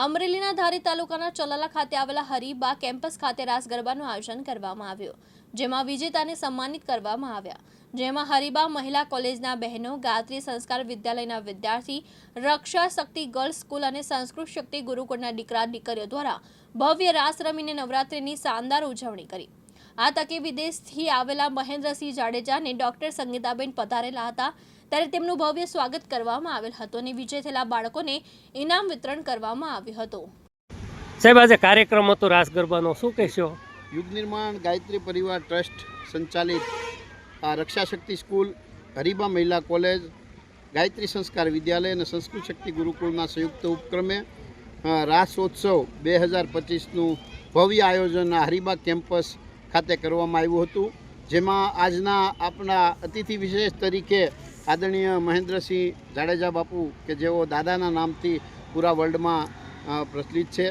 અમરેલીના ધારી તાલુકાના ચલાલા ખાતે આવેલા હરીબા કેમ્પસ ખાતે રાસ ગરબાનું આયોજન કરવામાં આવ્યું, જેમાં વિજેતાને સન્માનિત કરવામાં આવ્યા. જેમાં હરીબા મહિલા કોલેજના બહેનો, ગાત્રી સંસ્કાર વિદ્યાલયના વિદ્યાર્થી, રક્ષા શક્તિ ગર્લ્સ સ્કૂલ અને સંસ્કૃત શક્તિ ગુરુકુળના દીકરા દીકરીઓ દ્વારા ભવ્ય રાસ રમીને નવરાત્રિની શાનદાર ઉજવણી કરી. આ તકે વિદેશથી આવેલા મહેન્દ્રસિંહ જાડેજાને ડોક્ટર સંગીતાબેન પધારેલા હતા. ત્યારે તેમનું ભવ્ય સ્વાગત કરવામાં આવેલ હતું અને વિજય થયેલા બાળકોને ઇનામ વિતરણ કરવામાં આવ્યું હતું. સાહેબ આજે કાર્યક્રમ હતો રાસ ગરબાનો. શું કહેશો? યુગ નિર્માણ ગાયત્રી પરિવાર ટ્રસ્ટ સંચાલિત આ રક્ષાશક્તિ સ્કૂલ હરિબા મહિલા કોલેજ ગાયત્રી સંસ્કાર વિદ્યાલય અને સંસ્કૃત શક્તિ ગુરુકુળના સંયુક્ત ઉપક્રમે રાસોત્સવ બે હજાર પચીસનું ભવ્ય આયોજન આ હરિબા કેમ્પસ ખાતે કરવામાં આવ્યું હતું. જેમાં આજના આપણા અતિથિ વિશેષ તરીકે આદરણીય મહેન્દ્રસિંહ જાડેજા બાપુ કે જેઓ દાદાના નામથી પૂરા વર્લ્ડમાં પ્રચલિત છે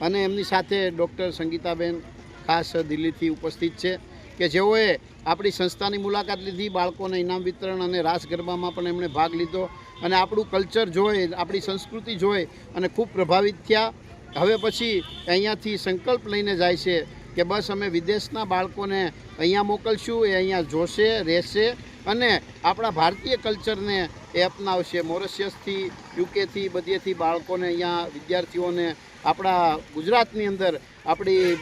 અને એમની સાથે ડૉક્ટર સંગીતાબેન ખાસ દિલ્હીથી ઉપસ્થિત છે કે જેઓએ આપણી સંસ્થાની મુલાકાત લીધી, બાળકોને ઇનામ વિતરણ અને રાસ ગરબામાં પણ એમણે ભાગ લીધો અને આપણું કલ્ચર જોઈ, આપણી સંસ્કૃતિ જોઈ અને ખૂબ પ્રભાવિત થયા. હવે પછી અહીંયાથી સંકલ્પ લઈને જાય છે કે બસ અમે વિદેશના બાળકોને અહીંયા મોકલશું, એ અહીંયા જોશે, રહેશે અને આપણા ભારતીય કલ્ચરને એ અપનાવશે. મોરિશિયસથી, યુકેથી, બધેથી બાળકોને અહીંયા, વિદ્યાર્થીઓને આપણા ગુજરાતની અંદર આપણી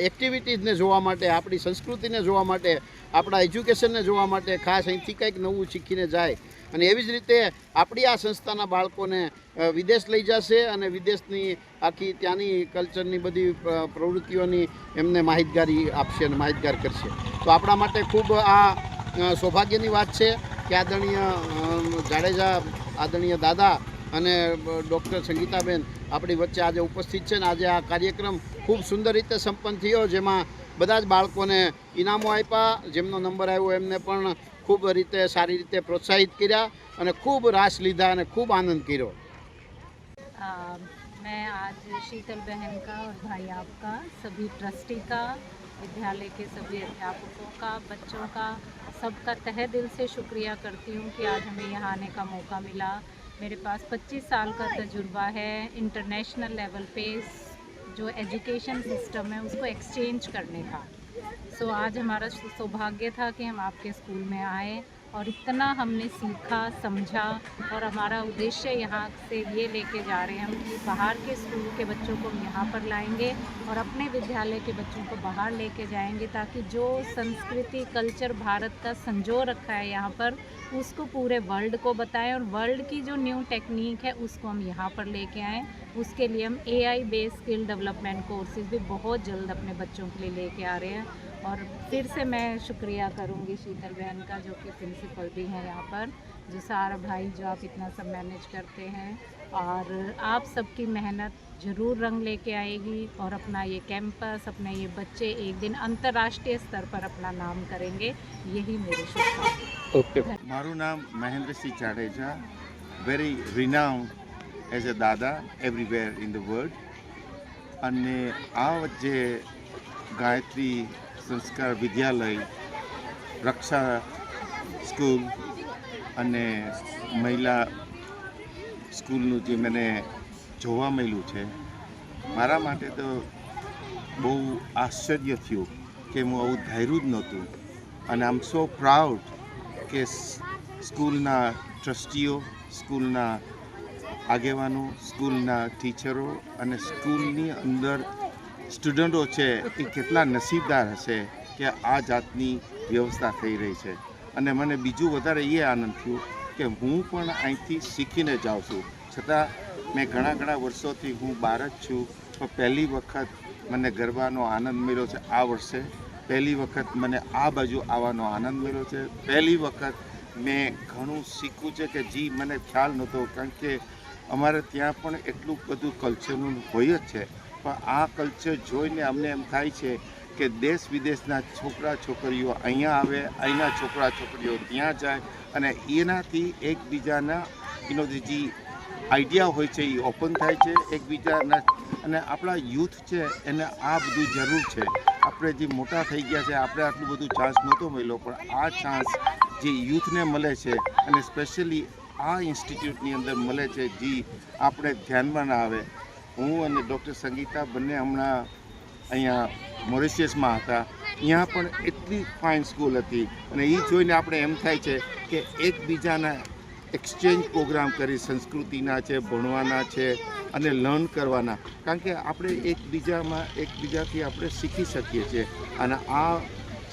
એક્ટિવિટીઝને જોવા માટે, આપણી સંસ્કૃતિને જોવા માટે, આપણા એજ્યુકેશનને જોવા માટે ખાસ અહીંથી કંઈક નવું શીખીને જાય. અને એવી જ રીતે આપણી આ સંસ્થાના બાળકોને વિદેશ લઈ જશે અને વિદેશની આખી ત્યાંની કલ્ચરની બધી પ્રવૃત્તિઓની એમને માહિતગારી આપશે અને માહિતગાર કરશે. તો આપણા માટે ખૂબ આ સૌભાગ્યની વાત છે કે આદરણીય અ, જાડેજા આદરણીય દાદા અને ડૉક્ટર સંગીતાબેન આપણી વચ્ચે આજે ઉપસ્થિત છે ને આજે આ કાર્યક્રમ ખૂબ સુંદર રીતે સંપન્ન થયો જેમાં બધા જ બાળકોને ઇનામો આપ્યા જેમનો નંબર આવ્યો એમને પણ ખૂબ રીતે સારી રીતે પ્રોત્સાહિત કર્યા અને ખૂબ રાસ લીધા અને ખૂબ આનંદ કર્યો आ, मैं आज शीतल बहन का और भाई आपका सभी ट्रस्टी का विद्यालय के सभी अध्यापकों का बच्चों का सबका तहे दिल से शुक्रिया करती हूँ कि आज हमें यहाँ आने का मौका मिला। मेरे पास 25 साल का तजुर्बा है। इंटरनेशनल लेवल पे जो एजुकेशन सिस्टम है उसको एक्सचेंज करने का। सो आज हमारा सौभाग्य था कि हम आपके स्कूल में आए। और इतना हमने सीखा, समझा और हमारा उद्देश्य यहाँ से ये लेके जा रहे हैं हम कि बाहर के स्कूल के बच्चों को हम यहाँ पर लाएँगे और अपने विद्यालय के बच्चों को बाहर लेके जाएँगे ताकि जो संस्कृति, कल्चर भारत का संजो रखा है यहाँ पर, उसको पूरे वर्ल्ड को बताएँ और वर्ल्ड की जो न्यू टेक्निक है उसको हम यहाँ पर लेके आएँ। उसके लिए हम A I based skill development courses भी बहुत जल्द अपने बच्चों के लिए लेके आ रहे हैं। और फिर से मैं शुक्रिया करूँगी शीतल बहन का जो कि प्रिंसिपल भी हैं यहाँ पर जो सारा भाई जो आप इतना सब मैनेज करते हैं और आप सबकी मेहनत ज़रूर रंग लेके आएगी और अपना ये कैंपस अपने ये बच्चे एक दिन अंतर्राष्ट्रीय स्तर पर अपना नाम करेंगे यही मेरी शुभकामना ઓકે મારું નામ Mahendrasinh Jadeja very renowned as a દાદા એવરીવેર ઇન ધ વર્લ્ડ અને આ જે ગાયત્રી સંસ્કાર, વિદ્યાલય, રક્ષા, સ્કૂલ અને મહિલા સ્કૂલનું જે મને જોવા મળ્યું છે, મારા માટે તો બહુ આશ્ચર્ય થયું કે હું આવું ધાર્યું જ નહોતું. અને આમ સો પ્રાઉડ કે સ્કૂલના ટ્રસ્ટીઓ, સ્કૂલના આગેવાનો, સ્કૂલના ટીચરો અને સ્કૂલની અંદર સ્ટુડન્ટો છે એ કેટલા નસીબદાર હશે કે આ જાતની વ્યવસ્થા થઈ રહી છે. અને મને બીજું વધારે એ આનંદ થયું કે હું પણ અહીંથી શીખીને જાઉં છું. છતાં મેં ઘણા ઘણા વર્ષોથી હું બહાર જ છું, પણ પહેલી વખત મને ગરબાનો આનંદ મળ્યો છે આ વર્ષે. પહેલી વખત મને આ બાજુ આવવાનો આનંદ મળ્યો છે. પહેલી વખત મેં ઘણું શીખ્યું છે કે જી, મને ખ્યાલ નહોતો, કારણ કે અમારે ત્યાં પણ એટલું બધું કલ્ચરનું હોય જ છે. પણ આ કલ્ચર જોઈને અમને એમ થાય છે કે દેશ વિદેશના છોકરા છોકરીઓ અહીંયા આવે, અહીંના છોકરા છોકરીઓ ત્યાં જાય અને એનાથી એકબીજાના, એનો જે આઈડિયા હોય છે એ ઓપન થાય છે એકબીજાના. અને આપણા યુથ છે એને આ બધું જરૂર છે. આપણે જે મોટા થઈ ગયા છે, આપણે આટલું બધું ચાન્સ નહોતો મળ્યો, પણ આ ચાન્સ જે યુથને મળે છે અને સ્પેશિયલી આ ઇન્સ્ટિટ્યૂટની અંદર મળે છે, જે આપણે ધ્યાનમાં ના આવે હું અને ડૉક્ટર સંગીતા બંને હમણાં અહીંયા મોરિશિયસમાં હતા. ત્યાં પણ એટલી ફાઇન સ્કૂલ હતી અને એ જોઈને આપણે એમ થાય છે કે એકબીજાના એક્સચેન્જ પ્રોગ્રામ કરી, સંસ્કૃતિના છે, ભણવાના છે અને લર્ન કરવાના. કારણ કે આપણે એકબીજામાં, એકબીજાથી આપણે શીખી શકીએ છીએ અને આ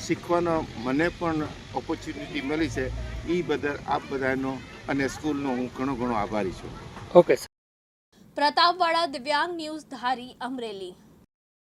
શીખવાનો મને પણ ઓપોર્ચ્યુનિટી મળી છે. એ બદલ આપ બધાનો અને સ્કૂલનો હું ઘણો ઘણો આભારી છું. ઓકે પ્રતાપવાળા દિવ્યાંગ ન્યૂઝ ધારી અમરેલી